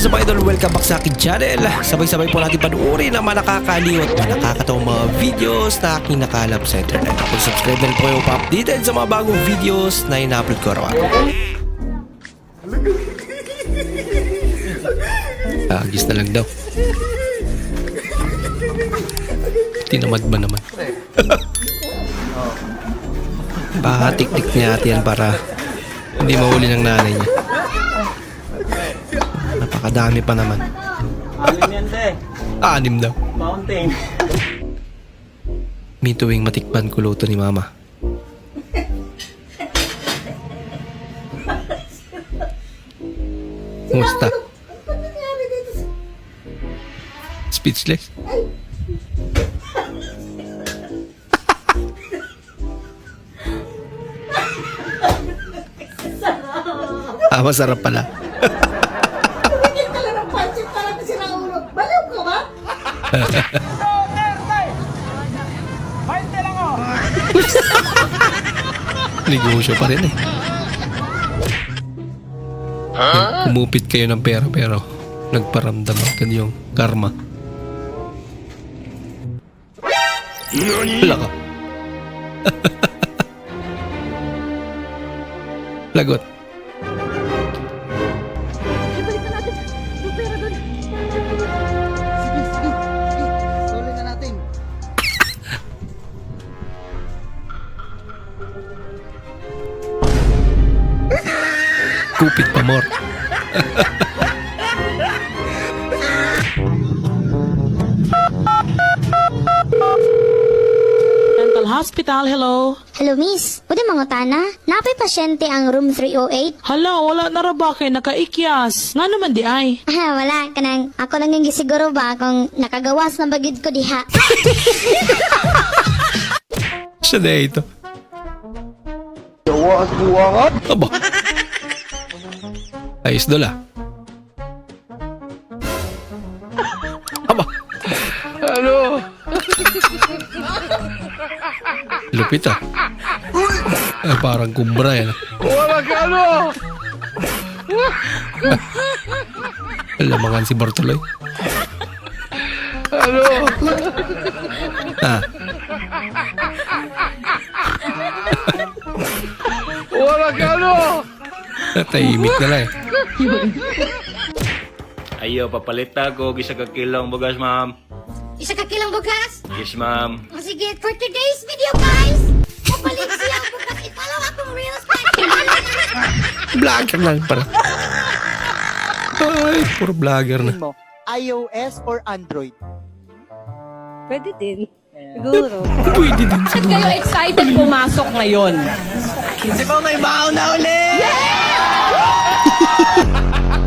is up idol? Welcome back sa akin channel. Sabay-sabay po natin panuorin ang mga nakakaliw at mga nakakatawang mga videos na aking nakalap sa internet. Kung subscribe na rin po kayo pa-updated sa mga bagong videos na ina-upload ko araw Agis na lang daw. Tinamad ba naman? Pahatik-tik niya ate yan para hindi mahuli ng nanay niya. Napakadami pa naman. Alim yan, te. Anim daw. Mountain. May tuwing matikman ko luto ni mama. Kumusta? Speechless? ah, masarap pala. Bigyan ka lang ng pansit para kasi ng ulo. Baliw ka ba? Negosyo pa rin eh. Umupit kayo ng pera pero nagparamdam ka yung karma. Wala ka. Lagot. Kupit pa more. Dental Hospital, hello? Hello, miss. Pwede mangutana? Napay pasyente ang room 308? Hala, wala na ra ba kay nakaikyas? Nga naman di ay. Ah, wala. Kanang ako lang yung gisiguro ba kung nakagawas na bagid ko diha. Siya na ito. Aba. Ayos dola. Aba. Ano? Lupit ah. Ay, parang kumbra yan. Wala ka ano! Lamangan si Bartoloy. Ano? Ah. Tahimik na lang eh. Ayo, papalita ko. Gisa ka kilong bugas, ma'am. Isa ka kilang bukas? Yes, ma'am. O sige, for today's video, guys, mapalit siya ang bukas. I-follow akong reels pa. Vlogger lang para. Ay, puro vlogger na. mo, iOS or Android? Pwede din. Siguro. Pwede din Bakit kayo excited pumasok ngayon?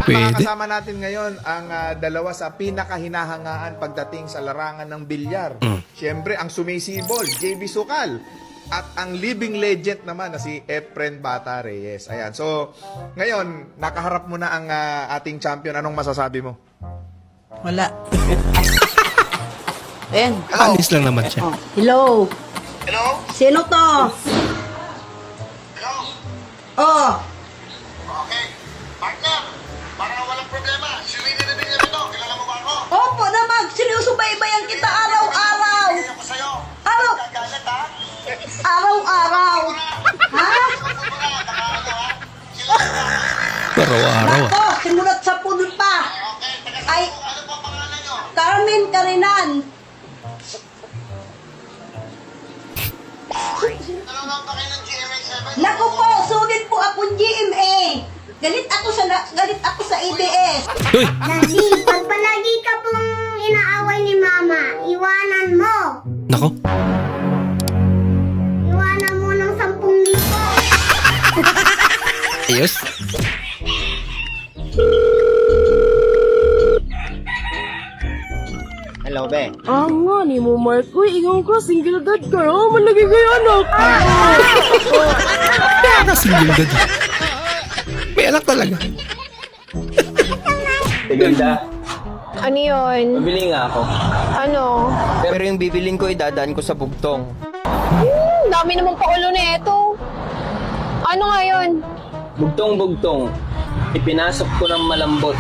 Pwede. Makakasama natin ngayon ang ah, dalawa sa pinakahinahangaan pagdating sa larangan ng bilyar. Siyempre, ang sumisibol, JB Sukal. At ang living legend naman na si Efren Bata Reyes. Ayan. So, ngayon, nakaharap mo na ang ah, ating champion. Anong masasabi mo? Wala. Ayan. Alis lang naman siya. Hello. Hello? Sino to? Hello? Oh. Ay, Ano po ang pangalan nyo? Carmen Karinan. Nanonood ba kayo ng GMA 7? Naku po, sulit po akong GMA. Galit ako sa na- galit ako sa ABS. Uy, Daddy, pag palagi ka pong inaaway ni Mama, iwanan mo. nako. Iwanan mo ng 10,000. Ayos. Hello, be. Ah nga, ni mo Mark. Uy, ikaw ka, single dad ka. Oh, malagi kayo anak. Kaya ka single dad. May anak talaga. Tiganda. Ano yun? Mabili nga ako. Ano? Pero yung bibiling ko, idadaan ko sa bugtong. Hmm, dami namang paulo na ito. Ano nga yun? Bugtong-bugtong. Ipinasok ko ng malambot.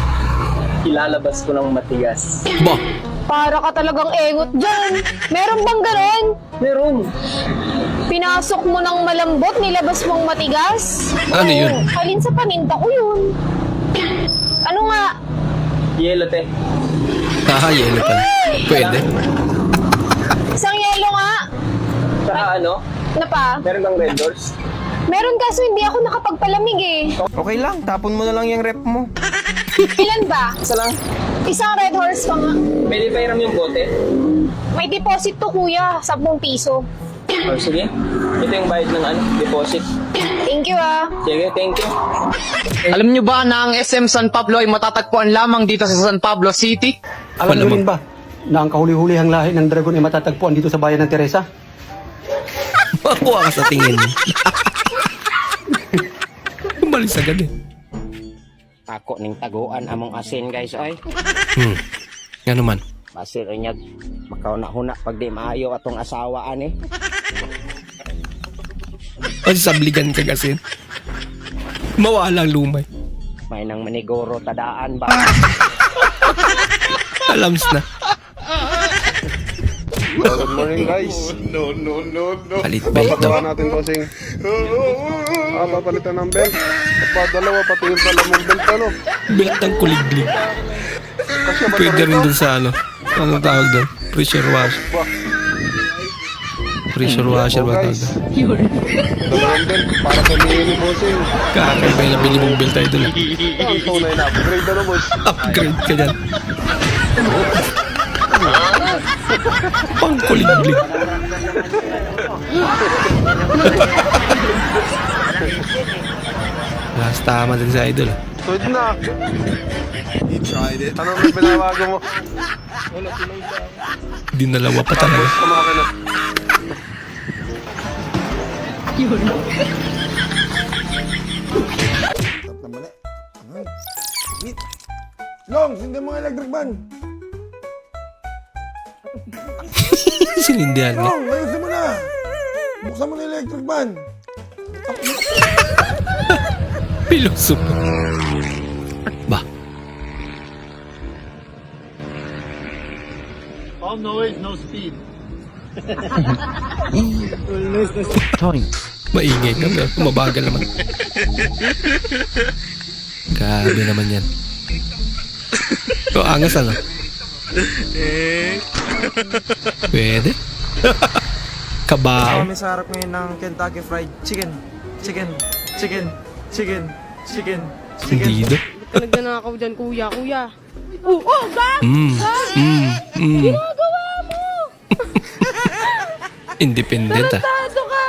ilalabas ko ng matigas. Ba, Para ka talagang engot dyan. Meron bang ganon? Meron. Pinasok mo ng malambot, nilabas mong matigas? Ano yun? Oo, Alin sa paninda ko yun? Ano nga? Yelo, te. haha, yelo pala. Pwede. Isang yelo nga? Tsaka ano, Na pa? meron bang red doors? Meron kaso hindi ako nakapagpalamig eh. Okay lang, tapon mo na lang yung rep mo. Ilan ba? Isa lang. Isang red horse pa nga. Pwede pa hiram yung bote? May deposit to kuya, 10 piso. O sige, ito yung bayad ng ano, deposit. Thank you ah. Sige, thank you. Alam nyo ba na ang SM San Pablo ay matatagpuan lamang dito sa San Pablo City? Alam nyo rin ba na ang kahuli-hulihang lahi ng dragon ay matatagpuan dito sa bayan ng Teresa? Makuha ka sa tingin. Umalis agad eh. Ako ning taguan among asin guys ay. Hmm. Nga naman. Basir niya makauna-huna pag di maayo atong asawa ani. Kasi sabligan ka kasi. Mawalang lumay. May nang maniguro tadaan ba? Alams na. Good morning, guys. No, no, no, no. Palit belt daw. natin bossing. Ah, papalitan ng belt. Pa, dalawa, pati yung palamong belt, ano? Belt ng kuliglig. Pwede rin dun sa ano. Anong tawag doon? Pressure wash. Pressure washer ba tawag doon? Dalawang belt, para sa mini bossing. Kakaiba yung nabili mong belt tayo doon. Ang tunay na upgrade, ano, boss? Upgrade ka dyan. Pang kuliglig. Last tama din sa idol. ah. Good na. He tried it. Ano may pinawago mo? Dinalawa pa talaga. Kumakin na. Long, hindi mga electric ban. Sinindihan niya. Long, ayusin mo na. Buksan mo na electric ban. Piloso pa. Ba? All noise, no speed. Maingay ka pero mabagal naman. Grabe naman yan. So, angas ano? Pwede. Kabao. Kami sa harap ngayon ng Kentucky Fried Chicken. Chicken. Chicken. Chicken. Chicken. Sindido. Nagnanakaw dyan kuya, kuya. Oo, oh, gag! Mm. Mm. Mm. Ginagawa mo! Independent ah. Tado ka!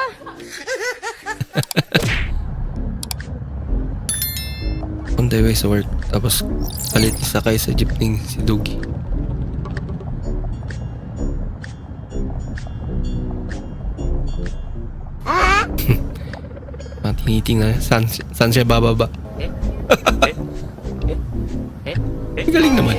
On the way sa work. Tapos palit isa kayo sa jeepney si Dugi. Mga tinitingnan. Saan, saan siya bababa? Galing naman.